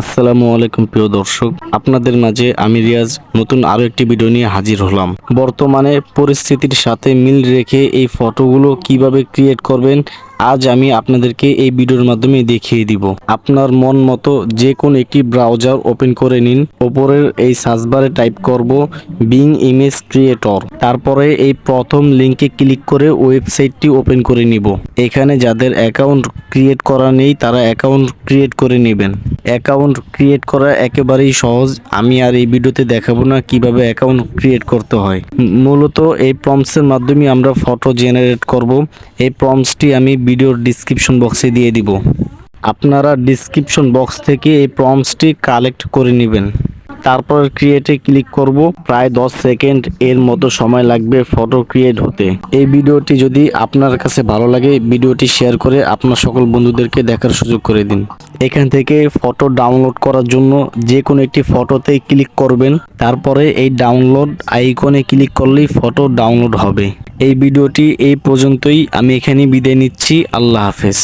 আসসালামু আলাইকুম প্রিয় দর্শক, আপনাদের মাঝে আমি রিয়াজ নতুন আরও একটি ভিডিও নিয়ে হাজির হলাম। বর্তমানে পরিস্থিতির সাথে মিল রেখে এই ফটোগুলো কীভাবে ক্রিয়েট করবেন আজ আমি আপনাদেরকে এই ভিডিওর মাধ্যমে দেখিয়ে দিব। আপনার মন মতো যে কোনো একটি ব্রাউজার ওপেন করে নিন। ওপরের এই সার্চবারে টাইপ করব বিং ইমেজ ক্রিয়েটর। তারপরে এই প্রথম লিংকে ক্লিক করে ওয়েবসাইটটি ওপেন করে নিব। এখানে যাদের অ্যাকাউন্ট ক্রিয়েট করা নেই, তারা অ্যাকাউন্ট ক্রিয়েট করে নেবেন। অ্যাকাউন্ট ক্রিয়েট করা একেবারেই সহজ। আমি আর এই ভিডিওতে দেখাবো না কীভাবে অ্যাকাউন্ট ক্রিয়েট করতে হয়। মূলত এই প্রম্পসের মাধ্যমে আমরা ফটো জেনারেট করব। এই প্রম্পসটি আমি ভিডিওর ডিসক্রিপশন বক্সে দিয়ে দিব। আপনারা ডিসক্রিপশন বক্স থেকে এই প্রম্পসটি কালেক্ট করে নেবেন। তারপর ক্রিয়েটে ক্লিক করব। প্রায় 10 সেকেন্ড এর মতো সময় লাগবে ফটো ক্রিয়েট হতে। এই ভিডিওটি যদি আপনার কাছে ভালো লাগে, ভিডিওটি শেয়ার করে আপনার সকল বন্ধুদেরকে দেখার সুযোগ করে দিন। এখান থেকে ফটো ডাউনলোড করার জন্য যে কোনো একটি ফটোতে ক্লিক করবেন। তারপরে এই ডাউনলোড আইকনে ক্লিক করলেই ফটো ডাউনলোড হবে। এই ভিডিওটি এই পর্যন্তই। আমি এখানে বিদায় নিচ্ছি। আল্লাহ হাফেজ।